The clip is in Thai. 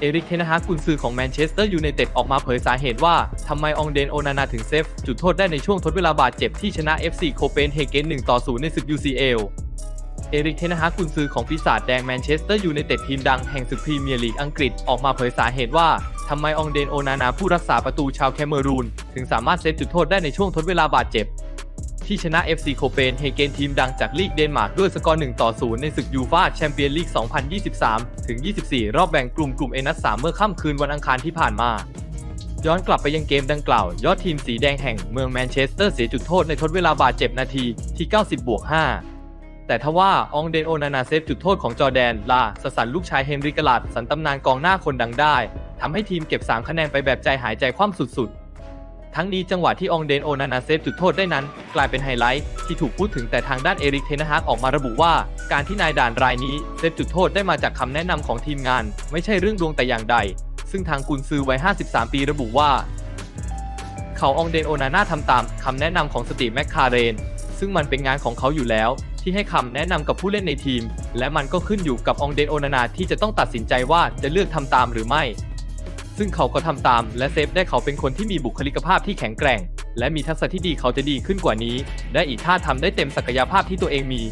เอริกเทนฮากกุนซือของแมนเชสเตอร์ยูไนเต็ดออกมาเผยสาเหตุว่าทำไมองเดนโอนานาถึงเซฟ จุดโทษได้ในช่วงทดเวลาบาดเจ็บที่ชนะ FC โคเปนเฮเกน1ต่อ0ในศึก UCL เอริกเทนฮากุนซือของปีศาจแดงแมนเชสเตอร์ยูไนเต็ดทีมดังแห่งศึกพรีเมียร์ลีกอังกฤษออกมาเผยสาเหตุว่าทำไมอองเดนโอนานาผู้รักษาประตูชาวแคเมรูนถึงสามารถเซฟจุดโทษได้ในช่วงทดเวลาบาดเจ็บ ที่ชนะ FC โคเปนเฮเกนทีมดังจากลีกเดนมาร์กด้วยสกอร์1ต่อ0ในศึกยูฟาแชมเปี้ยนลีก 2023 ถึง 24 รอบแบ่งกลุ่มกลุ่มเอนัส3เมื่อค่ำคืนวันอังคารที่ผ่านมา ย้อนกลับไปยังเกมดังกล่าว ยอดทีมสีแดงแห่งเมืองแมนเชสเตอร์เสียจุดโทษในทดเวลาบาดเจ็บนาทีที่ 90บวก5แต่ทว่าองเดนโอนานาเซฟจุดโทษของจอแดน ลาสสันลูกชายเฮนริกลาดสันตำนานกองหน้าคนดังได้ทำให้ทีมเก็บ 3 คะแนนไปแบบใจหายใจคว่ำสุดๆ ทั้งนี้จังหวะที่องเดนโอนานาเซฟจุดโทษได้นั้น กลายเป็นไฮไลท์ที่ถูกพูดถึงแต่ทางด้านเอริกเทนฮากออกมาระบุว่า การที่นายด่านรายนี้เซฟจุดโทษได้มาจากคำแนะนำของทีมงาน ไม่ใช่เรื่องดวงแต่อย่างใด ซึ่งทางกุนซือวัย 53 ปีระบุว่า เขาองเดนโอนาน่าทำตามคำแนะนำของสตีแมคคาเรน ซึ่งมันเป็นงานของเขาอยู่แล้วที่ให้คำแนะนำกับผู้เล่นในทีม และมันก็ขึ้นอยู่กับองเดนโอนานาที่จะต้องตัดสินใจว่าจะเลือกทำตามหรือไม่ ซึ่งเขาก็ทำตาม และเซฟได้เขาเป็นคนที่มีบุคลิกภาพที่แข็งแกร่ง และมีทักษะที่ดีเขาจะดีขึ้นกว่านี้ และอีกท่าทำได้เต็มศักยภาพที่ตัวเองมี